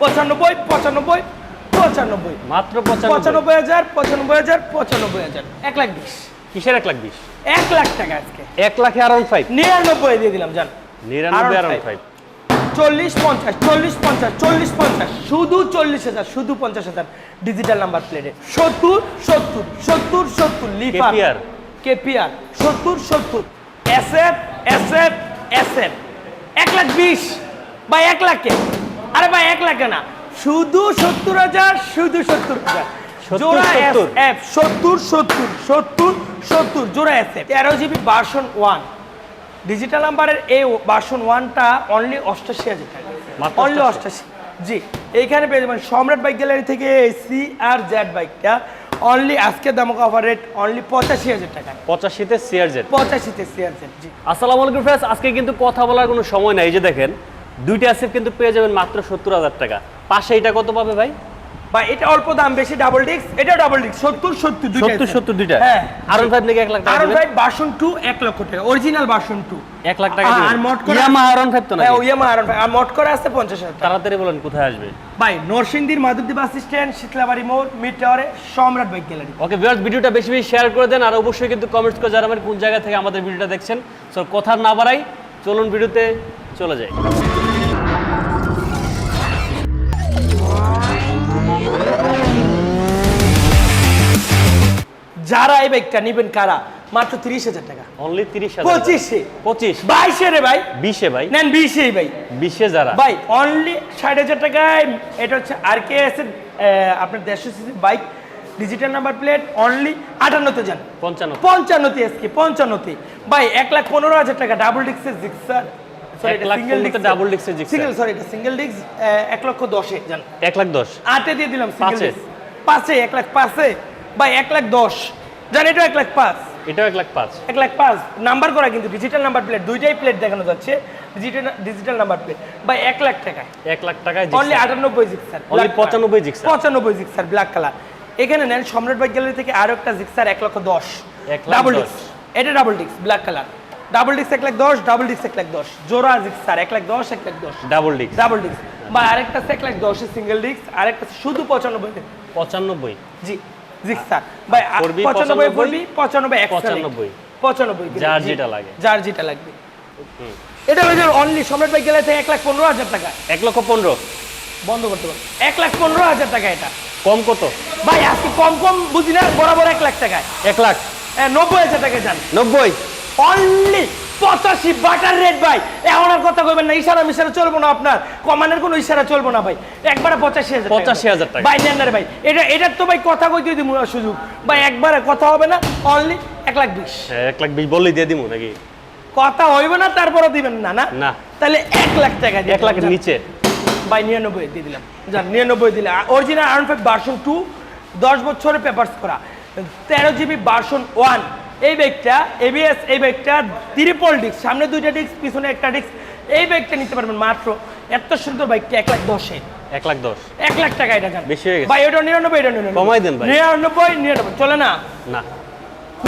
পঁচানব্বই পঁচানব্বই পঁচানব্বই। মাত্র পঁচানব্বই। হাজার পঁচানব্বই হাজার পঁচানব্বই হাজার। এক লাখ বিশ। কিসের এক লাখ বিশ? এক লাখ টাকা আজকে। এক লাখে আরাউন্ড ফাইভ নিরানব্বই দিয়ে দিলাম জান। নিরানব্বই R15 আরাউন্ড ফাইভ চল্লিশ পঞ্চাশ চল্লিশ পঞ্চাশ চল্লিশ পঞ্চাশ। শুধু চল্লিশ হাজার শুধু পঞ্চাশ হাজার ডিজিটাল নাম্বার প্লেটে সত্তর সত্তর সত্তর সত্তর লিফার কেপিআর সত্তর সত্তর। এসএফ এসএফ এসএফ এক লাখ বিশ বা এক লাখে। আরে ভাই এক লাখে না। শুধু সত্তর হাজার শুধু সত্তর হাজার। 70, জোড়া 70 এফ সত্তর সত্তর সত্তর সত্তর জোড়া তেরো জিবি ভার্সন ওয়ান ডিজিটাল নাম্বারের এই ভার্সন ওয়ানটা অনলি অষ্টাশি হাজার টাকা। অনলি অষ্টাশি। জি এইখানে পেয়ে যাবেন সম্রাট বাইক গ্যালারি থেকে সি আর জেড বাইকটা অনলি আজকে দামক অফার রেট অনলি পঁচাশি হাজার টাকা। পঁচাশিতে সিআরজেড পঁচাশিতে সি আর জেড জি। আসসালামু আলাইকুম ফ্রেন্ডস আজকে কিন্তু কথা বলার কোনো সময় নাই যে দেখেন দুইটা সেফ কিন্তু পেয়ে যাবেন মাত্র সত্তর হাজার টাকা। পাশে এটা কত পাবে ভাই? বা এটা অল্প দাম বেশি ডাবল ডিস্ক এটা ডাবল ডিস্ক সত্তর সত্তর দুইটা সত্তর সত্তর দুইটা হ্যাঁ। আরন ফাইভ নাকি এক লাখ টাকা আরন? ভাই ভার্সন টু এক লক্ষ টাকা। অরিজিনাল ভার্সন টু এক লাখ টাকা আর mod করা- ইয়ামা আরন ফাইভ তো হ্যাঁ নাকি ওইএমআই আরন ভাই। আর মট করে আছে পঞ্চাশ হাজার তাড়াতাড়ি বলেন কোথায় আসবে? ভাই নরসিংদীর মাধবদ্বীপ বাস স্ট্যান্ড শীতলাবাড়ি মোড় মিড টাওয়ারে সম্রাট বাইক গ্যালারি। ওকে ভিউয়ার্স ভিডিওটা বেশি বেশি শেয়ার করে দেন আর অবশ্যই কিন্তু কমেন্টস করে জানাবেন কোন জায়গা থেকে আমাদের ভিডিওটা দেখছেন। সো কথা না বাড়াই চলুন ভিডিওতে চলে যাই। যারা এই বাইকটা নিবেন কারা? মাত্র তিরিশ হাজার টাকা। অনলি তিরিশ পঁচিশে। পঁচিশ। বাইশে রে ভাই। বিশে ভাই। নেন বিশেই ভাই বিশে যারা। ভাই অনলি ষাট হাজার টাকায় এটা হচ্ছে আর কে এস আপনার দেড়শো CC bike digital number plate only আটান্নতে যান। পঞ্চান্ন পঞ্চান্নতে এসকে পঞ্চান্নতে। ভাই এক লাখ পনেরো হাজার টাকা ডাবল ডিক্সের জিক্সার Gixxer। সিঙ্গেল সরি এটা সিঙ্গেল এক লক্ষ দশে যান। এক লাখ দশ। আটে দিয়ে দিলাম? পাঁচে এক লাখ পাঁচে। ভাই এক লাখ দশ জান এটা এক লাখ পাঁচ এটা এক লাখ পাঁচ এক লাখ পাঁচ নাম্বার করা কিন্তু ডিজিটাল নাম্বার প্লেট দুইটাই প্লেট দেখানো যাচ্ছে ডিজিটাল ডিজিটাল নাম্বার প্লেট ভাই এক লাখ টাকায় এক লাখ টাকায় অনলি আটানব্বই জিক্সার Only 95 Gixxer। পঁচানব্বই জিক্সার ব্ল্যাক কালার এখানে নেন সম্রাট বাইক গ্যালারি থেকে আরও একটা জিক্সার এক লক্ষ দশ ডাবল। ডিস্ক এটা double disc black colour double disc এক লাখ দশ ডাবল ডিস্ক এক লাখ দশ জোড়া জিক্সার এক লাখ দশ এক লাখ দশ ডাবল ডিস্ক ডাবল ডিস্ক বা আরেকটা আছে এক লাখ দশের সিঙ্গেল ডিস্ক আরেকটা শুধু পঁচানব্বই পঁচানব্বই জি জিক্সার ভাই আ- করবি পঁচানব্বই? 95, করবি পঁচানব্বই একশো পঁচানব্বই। পঁচানব্বই দিলে, যার যেটা লাগে। যার যেটা লাগবে। এটা হয়ে যাবে অনলি সম্রাট গ্যালারি থেকে এক লাখ পনেরো হাজার টাকা। এক লক্ষ পনেরো। বন্ধ করতে পারব এক লাখ পনেরো হাজার টাকা এটা। কম কত? ভাই আজকে কম কম বুঝি না বরাবর এক লাখ টাকায়। এক লাখ। হ্যাঁ, নব্বই হাজার টাকা যান। নব্বই। অনলি পঁচাশি বাটার রেট ভাই। এখন আর কথা কইবেন না ইশারা মিশারা চলবো না আপনার। কমানের কোনো ইশারা চলবো না ভাই। একবারে পঁচাশি হাজার 85,000 টাকা। ভাই নেন ভাই। এটা এটার তো ভাই কথা কইতে দিব সুযোগ। ভাই একবারে কথা হবে না অনলি এক লাখ বিশ। হ্যাঁ, এক লাখ বিশ বললেই দিয়ে দিব নাকি? কথা হইবে না তারপরে দিবেন না না? না। তাহলে এক লাখ টাকা এক যান। নিচে। বাই নিরানব্বই দিয়ে দিলাম। যান নিরানব্বই দিলে অরিজিনাল আর্ন ফাইভ ভার্সন টু দশ বছরের পেপার্স করা। তেরো জিবি ভার্সন ওয়ান এই ব্যাগটা এবিএস এই ব্যাগটা ত্রিপল ডিস্ক সামনে দুইটা ডিস্ক পিছনে একটা ডিস্ক এই ব্যাগটা নিতে পারবেন মাত্র এত সুন্দর বাইকটা এক লাখ দশে এক লাখ দশ। এক লাখ টাকা এটা যান বেশি হয়ে গেছে। ভাই এটা নিরানব্বই এটা নিরানব্বই। কমাই দেন ভাই। নিরানব্বই নিরানব্বই চলে না? না।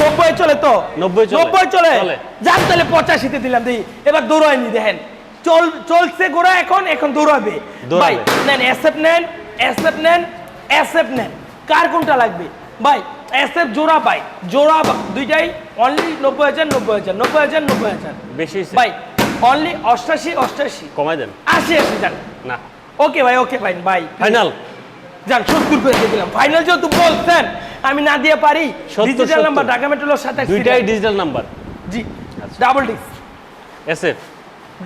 নব্বই চলে তো? 90 চলে। নব্বই চলে। যাক তাহলে পঁচাশিতে দিলাম দেখি এবার দৌড়ায়নি দেখেন। চল চলছে গোড়া এখন এখন দৌড়াবে। দৌড়াবে। ভাই নেন এসএফ নেন এসএফ নেন এসএফ নেন। কার কোনটা লাগবে? ভাই এসএফ জোড়া ভাই জোড়া দুইটাই অনলি নব্বই হাজার নব্বই হাজার নব্বই হাজার নব্বই হাজার। বেশি। ভাই অনলি অষ্টাশি অষ্টাশি। কমাই দেন। আশি আশি যান। না। ওকে ভাই ওকে ভাই ভাই ফাইনাল যান সত্তর করে দিলাম। ফাইনাল যেহেতু বলছেন আমি না দিয়ে পারি 70, ডিজিটাল নাম্বার ঢাকা মেট্রোর সাথে দুইটাই digital number G double disc SF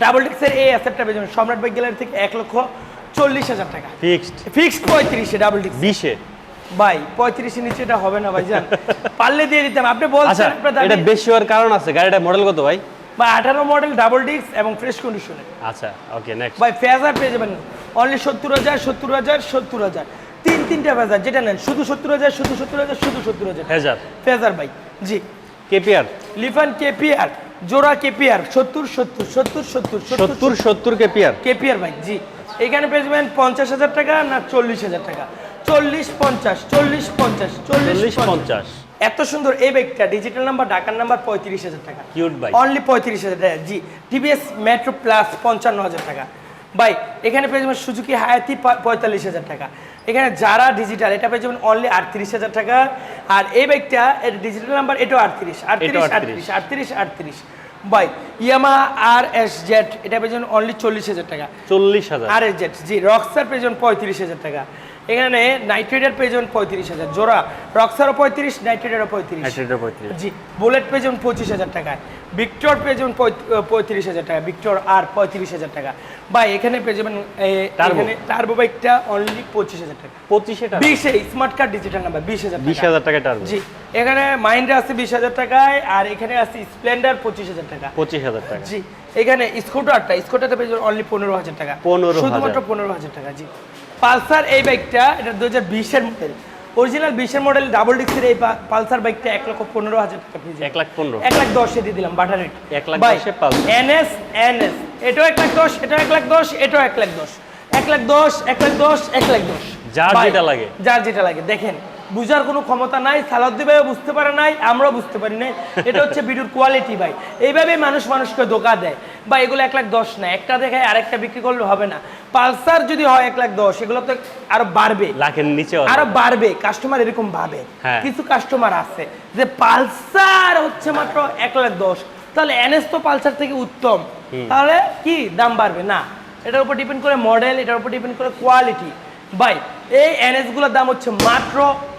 double ডিস্কের এই অ্যাসেপ্টটা পেয়ে যাবেন। সম্রাট বাইক গ্যালারি থেকে এক লক্ষ চল্লিশ হাজার টাকা। ফিক্সড ফিক্সড পঁয়ত্রিশে ডাবল ডিস্ক বিশে। ভাই পঁয়ত্রিশের নিচে এটা হবে না ভাই জান পারলে দিয়ে দিতাম আপনি আচ্ছা বলছেন এটা বেশি হওয়ার কারণ আছে গাড়িটা মডেল কত ভাই? বা আঠারো মডেল ডাবল ডিস্ক এবং ফ্রেশ কন্ডিশনে আচ্ছা ওকে নেক্সট ভাই ফেজার পেয়ে যাবেন। অনলি সত্তর হাজার সত্তর হাজার সত্তর হাজার। তিন তিনটা ফেজার যেটা নেন শুধু সত্তর হাজার শুধু সত্তর হাজার শুধু সত্তর হাজার। হেজার ফেজার ভাই জি। কেপিআর লিফান কেপিআর জোড়া কেপিআর সত্তর সত্তর সত্তর সত্তর সত্তর সত্তর কেপিআর কেপিআর ভাই জি। এখানে পেয়ে যাবেন পঞ্চাশ হাজার টাকা না চল্লিশ হাজার টাকা। চল্লিশ পঞ্চাশ চল্লিশ পঞ্চাশ চল্লিশ পঞ্চাশ। এত সুন্দর এই ব্যাগটা ডিজিটাল নাম্বার ডাকার নাম্বার পঁয়ত্রিশ হাজার টাকা। কিউট ভাই অনলি পঁয়ত্রিশ হাজার টাকা। জি টিভিএস মেট্রো প্লাস পঞ্চান্ন হাজার টাকা। ভাই এখানে পেয়ে যাবেন সুজুকি হায়াতি পঁয়তাল্লিশ হাজার টাকা। এখানে যারা ডিজিটাল এটা পেয়ে যাবেন অনলি আটত্রিশ হাজার টাকা। আর এই বাইকটা এর ডিজিটাল নাম্বার এটাও আটত্রিশ আটত্রিশ আটত্রিশ। আটত্রিশ আটত্রিশ ভাই ইয়ামা আর এস জেড এটা পেয়ে যাবেন অনলি চল্লিশ হাজার টাকা। চল্লিশ হাজার। আর এস জেড জি রক্সার পেয়ে যাবেন পঁয়ত্রিশ হাজার টাকা। এখানে নাইট্রেটের যাবেন পঁয়ত্রিশ হাজার। জোড়া রক্সারও পঁয়ত্রিশ নাইট্রেটেরও পঁয়ত্রিশ। জি বুলেট যাবেন পঁচিশ হাজার টাকায়। ভিক্টর পঁয়ত- পঁয়ত্রিশ হাজার টাকা। ভিক্টর আর পঁয়ত্রিশ হাজার টাকা। ভাই এখানে পেয়ে যাবেন টার্বো বাইকটা অনলি পঁচিশ হাজার টাকা। পঁচিশে বিশে স্মার্ট কার্ড ডিজিটাল নাম্বার বিশ হাজার বিশ হাজার টাকা টার্বো জি এখানে মাইন্ডে আছে বিশ হাজার টাকায় আর এখানে আছে স্প্লেন্ডার পঁচিশ হাজার টাকা। পঁচিশ হাজার টাকা। জি এখানে স্কুটারটা স্কুটারটা পেয়ে যাবেন অনলি পনেরো হাজার টাকা। 15,000 শুধুমাত্র পনেরো হাজার টাকা জি। পালসার এই বাইকটা এটা দু হাজার বিশের মডেল অরিজিনাল বিশের মডেল ডাবল ডিক্সের এই পালসার বাইকটা এক লক্ষ পনেরো হাজার টাকা ফিজ এক লাখ পনেরো। এক লাখ দশে দিয়ে দিলাম বাটার রেট এক লাখ। এনএস এনএস এটাও এক লাখ দশ এটাও এক লাখ দশ এটাও এক লাখ দশ। এক লাখ দশ এক লাখ দশ এক লাখ দশ। যার যেটা লাগে। যার যেটা লাগে। দেখেন বুঝার কোনো ক্ষমতা নাই সালাদ্দি ভাইও বুঝতে পারে নাই আমরাও বুঝতে পারি নাই। এটা হচ্ছে ভিডিওর কোয়ালিটি ভাই। এইভাবে মানুষ মানুষকে ধোকা দেয়। বা এগুলো এক লাখ দশ না একটা দেখায় আরেকটা বিক্রি করলে হবে না। পালসার যদি হয় এক লাখ দশ এগুলো তো আরও বাড়বে। লাখের নিচে আরও বাড়বে কাস্টমার এরকম ভাবে। হ্যাঁ। কিছু কাস্টমার আছে যে পালসার হচ্ছে মাত্র এক লাখ দশ। তাহলে এনএস তো পালসার থেকে উত্তম। তাহলে কি দাম বাড়বে? না। এটার উপর ডিপেন্ড করে মডেল এটার উপর ডিপেন্ড করে কোয়ালিটি ভাই এই এনএসগুলোর দাম হচ্ছে মাত্র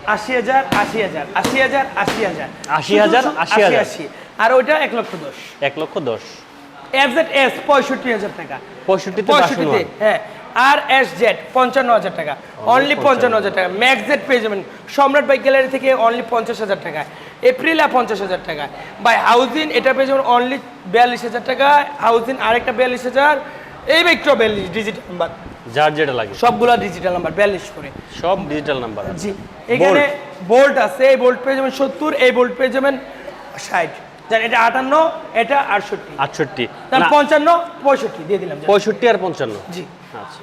আশি হাজার আশি হাজার আশি হাজার আশি হাজার। 80,000, শুধু 80,000 আশি আর ওইটা এক লক্ষ দশ। এক লক্ষ দশ। এফজেড এস পঁয়ষট্টি হাজার টাকা। পঁয়ষট্টিতে পঁয়ষট্টিতে হ্যাঁ। আর এস জেড পঞ্চান্ন হাজার টাকা। অনলি পঞ্চান্ন। হাজার টাকা। ম্যাক্স জেড পেয়ে যাবেন। সম্রাট বাইক গ্যালারি থেকে অনলি পঞ্চাশ হাজার টাকা। এপ্রিলা পঞ্চাশ হাজার টাকা। বাই হাউজিন এটা পেয়ে যাবেন অনলি বিয়াল্লিশ হাজার টাকা। হাউজিন আরেকটা বিয়াল্লিশ হাজার। এই বিয়াল্লিশ নাম্বার যার যেটা লাগে। সবগুলো ডিজিটাল নাম্বার বিয়াল্লিশ করে। সব ডিজিটাল নাম্বার জি এখানে বোল্ট আছে এই বোল্ট পেয়ে যাবেন সত্তর এই বোল্ট পেয়ে যাবেন ষাট। এটা আটান্ন এটা আটষট্টি। আটষট্টি। তার পঞ্চান্ন পঁয়ষট্টি দিয়ে দিলাম। পঁয়ষট্টি আর পঞ্চান্ন। জি। আচ্ছা।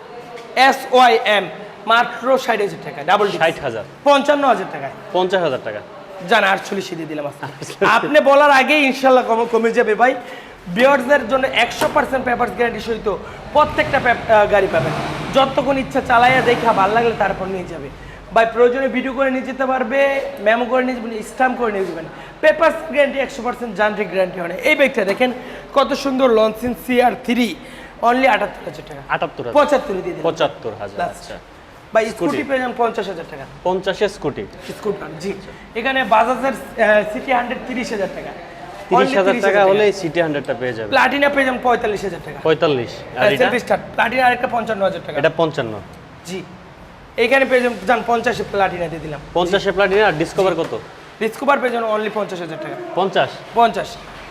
এস ওয়াই এম মাত্র ষাট হাজার টাকা ডাবল ষাট হাজার। পঞ্চান্ন হাজার টাকায় পঞ্চাশ হাজার টাকা। জান আটচল্লিশে দিয়ে দিলাম আপনি বলার আগে ইনশাল্লাহ কমে যাবে ভাই। বিয়ার্সদের জন্য একশো পার্সেন্ট পেপার গ্যারান্টি সহিত প্রত্যেকটা গাড়ি পাবেন। যতক্ষণ ইচ্ছা চালাইয়া দেখা ভালো লাগলে তারপর নিয়ে যাবে। ভাই প্রয়োজনে ভিডিও করে নিয়ে যেতে পারবে মেমো করে নিয়ে যাবেন স্ট্যাম্প করে নিয়ে যাবেন। পেপার গ্যারান্টি একশো পার্সেন্ট যান্ত্রিক গ্যারান্টি হয় এই বাইকটা দেখেন কত সুন্দর লঞ্চিন সিআর থ্রি অনলি আটাত্তর হাজার টাকা। আটাত্তর পঁচাত্তর দিয়ে পঁচাত্তর হাজার। আচ্ছা। ভাই স্কুটি পেয়ে যান পঞ্চাশ হাজার টাকা। পঞ্চাশের স্কুটি স্কুটার জি। এখানে বাজাজের সিটি হান্ড্রেড তিরিশ হাজার টাকা। তিরিশ হাজার টাকা হলে সিটি হান্ড্রেডটা পেয়ে যাবে। প্লাটিনা পেয়ে যাবেন পঁয়তাল্লিশ হাজার টাকা। পঁয়তাল্লিশ প্লাটিনা আরেকটা পঞ্চান্ন হাজার টাকা। এটা পঞ্চান্ন। জি। এখানে পেয়ে যান পঞ্চাশে প্লাটিনা দিয়ে দিলাম। পঞ্চাশে প্লাটিনা আর ডিসকভার কত? ডিসকভার পেয়ে যাবেন অনলি পঞ্চাশ হাজার টাকা। পঞ্চাশ? পঞ্চাশ।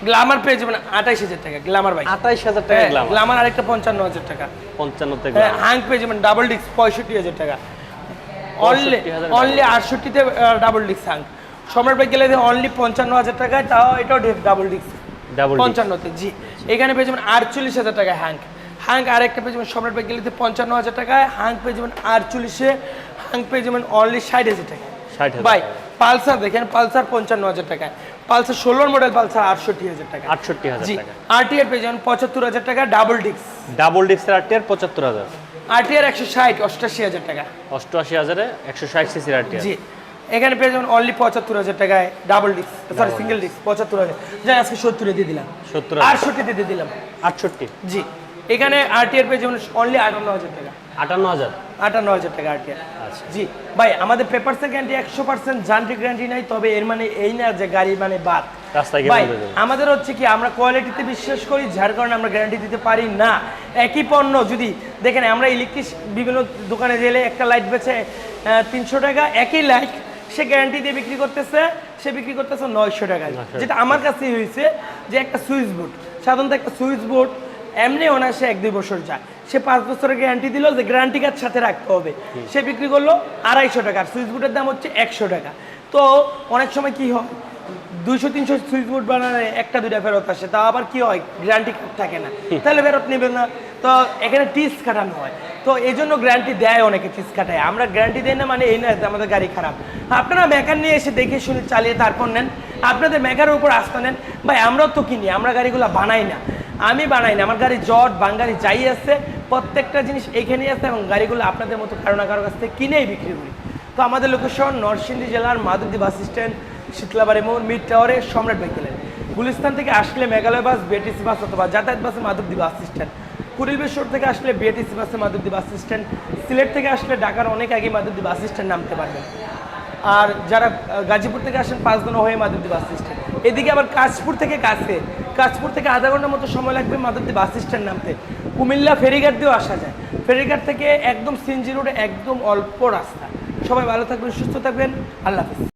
গ্লামার পেয়ে যাবেন আঠাইশ হাজার টাকা গ্লামার বাইক আঠাইশ হাজার টাকা গ্লামার আরেকটা পঞ্চান্ন হাজার টাকা। পঞ্চান্নতে হ্যাঁ গ্লাম হাং পেয়ে যাবেন ডাবল ডিস্ক পঁয়ষট্টি হাজার টাকা। অনলি অনলি আটষট্টিতে ডাবল ডিস্ক হাং সম্রাট বাইক গেলে অনলি পঞ্চান্ন হাজার টাকায় তাও এটাও ডাবল ডিস্ক ডাবল পঞ্চান্নতে জি। এখানে পেয়ে যাবেন আটচল্লিশ হাজার টাকা হ্যাঙ্ক হ্যাঙ্ক আরেকটা পেয়ে যাবেন সম্রাট বাইক গেলে পঞ্চান্ন হাজার টাকায়। হ্যাঙ্ক পেয়ে যাবেন আটচল্লিশে হ্যাঙ্ক পেয়ে যাবেন অনলি ষাট হাজার টাকায়। ষাট ভাই পালসার দেখেন পালসার পঞ্চান্ন হাজার টাকায়। পালসার ষোলোর মডেল পালসার আটষট্টি হাজার টাকা আটষট্টি হাজার জি টাকা আরটিআর পেয়ে যাবেন পঁচাত্তর হাজার টাকা ডাবল ডিস্ক ডাবল ডিস্কের আটটিয়ার পঁচাত্তর হাজার। আরটিআর একশো ষাট অষ্টাশি হাজার টাকা অষ্টআশি হাজারে একশো ষাট সিসির আটটিয়ার জি। এখানে পেয়ে যাবেন অনলি পঁচাত্তর হাজার টাকায় double disc sorry single disc পঁচাত্তর হাজার। যাই আজকে সত্তরে দিয়ে দিলাম। সত্তর হাজার। আটষট্টিতে দিয়ে দিলাম। আটষট্টি? জি। এখানে আরটিআর পেয়ে যাবেন অনলি আটান্ন হাজার টাকা। আটান্ন হাজার? আটান্ন হাজার টাকা আরটিআর আচ্ছা। জি। ভাই আমাদের পেপারসের গ্যারান্টি একশো পার্সেন্ট যান্ত্রিক গ্যারান্টি নাই তবে এর মানে এই না যে গাড়ি মানে বাদ। রাস্তায় ভাই আমাদের হচ্ছে কি আমরা কোয়ালিটিতে বিশ্বাস করি যার কারণে আমরা গ্যারান্টি দিতে পারি না। একই পণ্য যদি দেখেন আমরা ইলেকট্রিক বিভিন্ন দোকানে গেলে একটা লাইট বেচে তিনশো টাকা একই লাইট সে গ্যারান্টি দিয়ে বিক্রি করতেছে সে বিক্রি করতেছে নয়শো টাকায়। যেটা আমার কাছেই হয়েছে যে একটা সুইচ বোর্ড সাধারণত একটা সুইচ বোর্ড এমনি অনায়াসে এক দুই বছর যায়। সে পাঁচ বছরের গ্যারান্টি দিল যে গ্যারান্টি কার্ড সাথে রাখতে হবে। সে বিক্রি করল আড়াইশো টাকা আর সুইচ বোর্ডের দাম হচ্ছে একশো টাকা। তো অনেক সময় কি হয় দুইশো তিনশো সুইচ বোর্ড বানালে একটা দুইটা ফেরত আসে তা আবার কি হয় গ্যারান্টি থাকে না। তাহলে ফেরত নেবে না। তো এখানে টিস কাটানো হয়। তো এই জন্য গ্যারান্টি দেয় অনেকে টিস কাটায়। আমরা গ্যারান্টি দেয় না মানে এই না আমাদের গাড়ি খারাপ। আপনারা মেকার নিয়ে এসে দেখে শুনে চালিয়ে তারপর নেন। আপনাদের মেকারের উপর আস্থা নেন। ভাই আমরাও তো কিনি, আমরা গাড়িগুলো বানাই না। আমি বানাই না, আমার গাড়ি জট বাঙ্গারি যাই আছে, প্রত্যেকটা জিনিস এখানেই আছে এবং গাড়িগুলো আপনাদের মতো কারও না কারও কাছ থেকে কিনেই বিক্রি করি। তো আমাদের লোকেশন নরসিংদী জেলার মাধবদী বাস স্ট্যান্ড শীতলাবাড়ি মোড় মিড টাওয়ারে সম্রাট বাইকেলেন গুলিস্তান থেকে আসলে মেঘালয় বাস বিএটিসি বাস অথবা যাতায়াত বাসে মাধবদী বাস স্ট্যান্ড কুড়িলবেশ্বর থেকে আসলে বিএটিসি বাসে মাধবদী বাস স্ট্যান্ড, সিলেট থেকে আসলে ঢাকার অনেক আগে মাধবদী বাস স্ট্যান্ড নামতে পারবেন। আর যারা গাজীপুর থেকে আসেন পাঁচগুনা হয়ে মাধবদী বাস স্ট্যান্ড। এদিকে আবার কাশপুর থেকে কাছে, কাশপুর থেকে আধা ঘণ্টার মতো সময় লাগবে মাধবদী বাস স্ট্যান্ড নামতে। কুমিল্লা ফেরিঘাট দিয়েও আসা যায়। ফেরিঘাট থেকে একদম সিনজি রোডে একদম অল্প রাস্তা। সবাই ভালো থাকবেন, সুস্থ থাকবেন, আল্লাহ হাফিজ।